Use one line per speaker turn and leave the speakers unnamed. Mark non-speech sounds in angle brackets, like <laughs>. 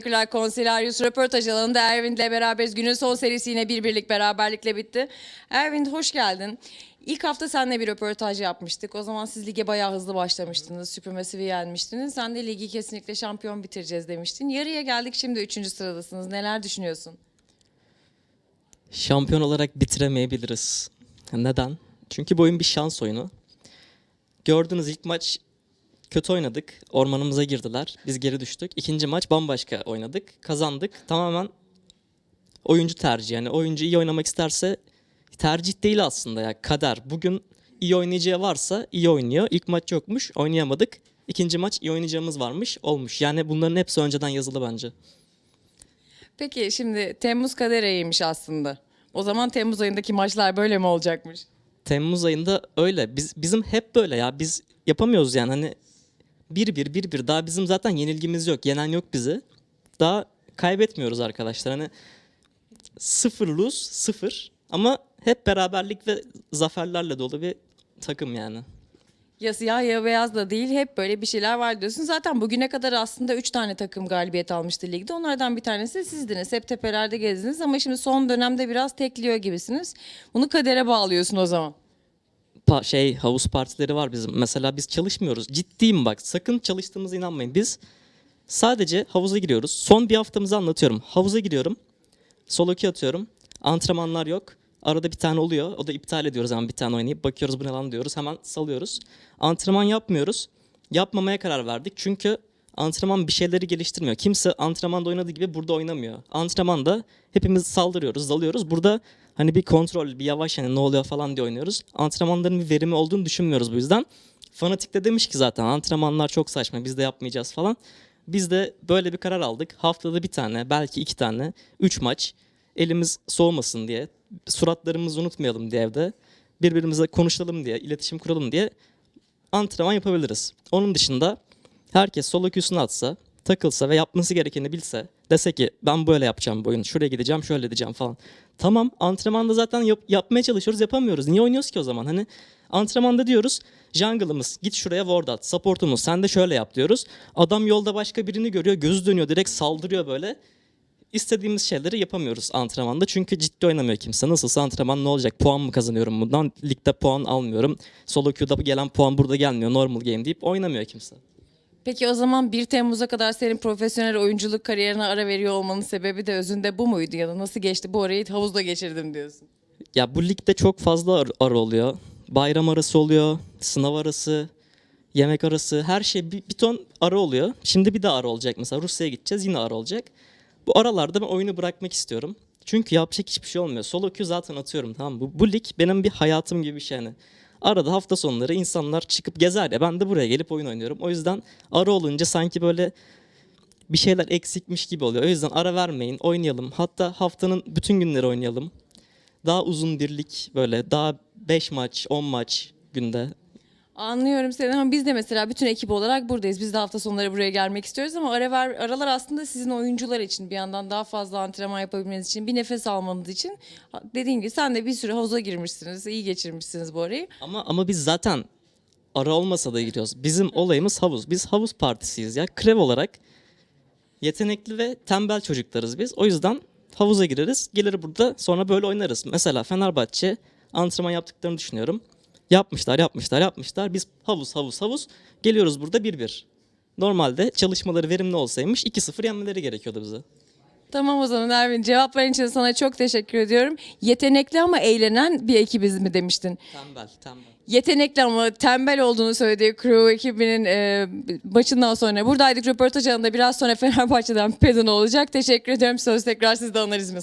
Teşekkürler Konsiliarius röportaj alanında Ervin'le beraberiz. Günün son serisi yine bir birlik beraberlikle bitti. Ervin hoş geldin. İlk hafta seninle bir röportaj yapmıştık. O zaman siz lige bayağı hızlı başlamıştınız. Süpürmesivi yenmiştiniz. Sen de ligi kesinlikle şampiyon bitireceğiz demiştin. Yarıya geldik şimdi üçüncü sıradasınız. Neler düşünüyorsun?
Şampiyon olarak bitiremeyebiliriz. Neden? Çünkü bu oyun bir şans oyunu. Gördüğünüz ilk maç kötü oynadık. Ormanımıza girdiler. Biz geri düştük. İkinci maç bambaşka oynadık. Kazandık. Tamamen oyuncu tercihi. Yani oyuncu iyi oynamak isterse tercih değil aslında ya kader. Bugün iyi oynayacağı varsa iyi oynuyor. İlk maç yokmuş. Oynayamadık. İkinci maç iyi oynayacağımız varmış. Olmuş. Yani bunların hepsi önceden yazılı bence.
Peki şimdi Temmuz kadereymiş aslında. O zaman Temmuz ayındaki maçlar böyle mi olacakmış?
Temmuz ayında öyle. Biz bizim hep böyle ya. Biz yapamıyoruz yani hani bir bir bir bir daha bizim zaten yenilgimiz yok. Yenen yok bizi. Daha kaybetmiyoruz arkadaşlar. Hani sıfır lose sıfır ama hep beraberlik ve zaferlerle dolu bir takım yani.
Ya siyah ya beyaz da değil hep böyle bir şeyler var diyorsun. Zaten bugüne kadar aslında 3 tane takım galibiyet almıştı ligde. Onlardan bir tanesi sizdiniz. Hep tepelerde gezdiniz ama şimdi son dönemde biraz tekliyor gibisiniz. Bunu kadere bağlıyorsun o zaman.
Şey havuz partileri var bizim. Mesela biz çalışmıyoruz. Ciddiyim bak. Sakın çalıştığımıza inanmayın. Biz sadece havuza giriyoruz. Son bir haftamızı anlatıyorum. Havuza giriyorum. Solo queue atıyorum. Antrenmanlar yok. Arada bir tane oluyor. O da iptal ediyoruz hemen bir tane oynayıp. Bakıyoruz bu ne lan diyoruz. Hemen salıyoruz. Antrenman yapmıyoruz. Yapmamaya karar verdik. Çünkü antrenman bir şeyleri geliştirmiyor. Kimse antrenmanda oynadığı gibi burada oynamıyor. Antrenmanda hepimiz saldırıyoruz, dalıyoruz. Burada hani bir kontrol, bir yavaş hani ne oluyor falan diye oynuyoruz. Antrenmanların bir verimi olduğunu düşünmüyoruz bu yüzden. Fanatik de demiş ki zaten antrenmanlar çok saçma biz de yapmayacağız falan. Biz de böyle bir karar aldık. Haftada bir tane, belki iki tane, üç maç elimiz soğumasın diye, suratlarımızı unutmayalım diye evde, birbirimize konuşalım diye, iletişim kuralım diye antrenman yapabiliriz. Onun dışında herkes solo queue'sunu atsa, takılsa ve yapması gerekeni bilse, dese ki ben böyle yapacağım bu oyunu, şuraya gideceğim, şöyle edeceğim falan. Tamam antrenmanda zaten yap- yapmaya çalışıyoruz, yapamıyoruz. Niye oynuyoruz ki o zaman? Hani antrenmanda diyoruz, jungle'ımız git şuraya ward at, supportumuz sen de şöyle yap diyoruz. Adam yolda başka birini görüyor, gözü dönüyor, direkt saldırıyor böyle. İstediğimiz şeyleri yapamıyoruz antrenmanda çünkü ciddi oynamıyor kimse. Nasılsa antrenman ne olacak? Puan mı kazanıyorum bundan? Ligde puan almıyorum. Solo queue'da gelen puan burada gelmiyor. Normal game deyip oynamıyor kimse.
Peki o zaman 1 Temmuz'a kadar senin profesyonel oyunculuk kariyerine ara veriyor olmanın sebebi de özünde bu muydu? Ya da nasıl geçti bu arayı havuzda geçirdim diyorsun.
Ya bu ligde çok fazla ar- ara oluyor. Bayram arası oluyor, sınav arası, yemek arası, her şey bir, bir ton ara oluyor. Şimdi bir de ara olacak mesela Rusya'ya gideceğiz yine ara olacak. Bu aralarda ben oyunu bırakmak istiyorum. Çünkü yapacak hiçbir şey olmuyor. Solo queue zaten atıyorum tamam mı? Bu, bu lig benim bir hayatım gibi bir şey yani. Arada hafta sonları insanlar çıkıp gezer ya ben de buraya gelip oyun oynuyorum. O yüzden ara olunca sanki böyle bir şeyler eksikmiş gibi oluyor. O yüzden ara vermeyin, oynayalım. Hatta haftanın bütün günleri oynayalım. Daha uzun bir lig böyle daha 5 maç, 10 maç günde.
Anlıyorum seni ama biz de mesela bütün ekip olarak buradayız. Biz de hafta sonları buraya gelmek istiyoruz ama ara ver, aralar aslında sizin oyuncular için bir yandan daha fazla antrenman yapabilmeniz için, bir nefes almanız için. Dediğin gibi sen de bir süre havuza girmişsiniz, iyi geçirmişsiniz bu arayı.
Ama ama biz zaten ara olmasa da gidiyoruz. Bizim olayımız havuz. Biz havuz partisiyiz ya. Krev olarak yetenekli ve tembel çocuklarız biz. O yüzden havuza gireriz. Gelir burada sonra böyle oynarız. Mesela Fenerbahçe antrenman yaptıklarını düşünüyorum. Yapmışlar, yapmışlar, yapmışlar. Biz havuz, havuz, havuz. Geliyoruz burada 1-1. Normalde çalışmaları verimli olsaymış 2-0 yenmeleri gerekiyordu bize.
Tamam o zaman Ervin cevapların için sana çok teşekkür ediyorum. Yetenekli ama eğlenen bir ekibiz mi demiştin?
Tembel, tembel.
Yetenekli ama tembel olduğunu söylediği Crew ekibinin e, maçından sonra buradaydık röportaj alanında biraz sonra <laughs> Fenerbahçe'den Pedon olacak. Teşekkür ediyorum. Söz tekrar sizde analizme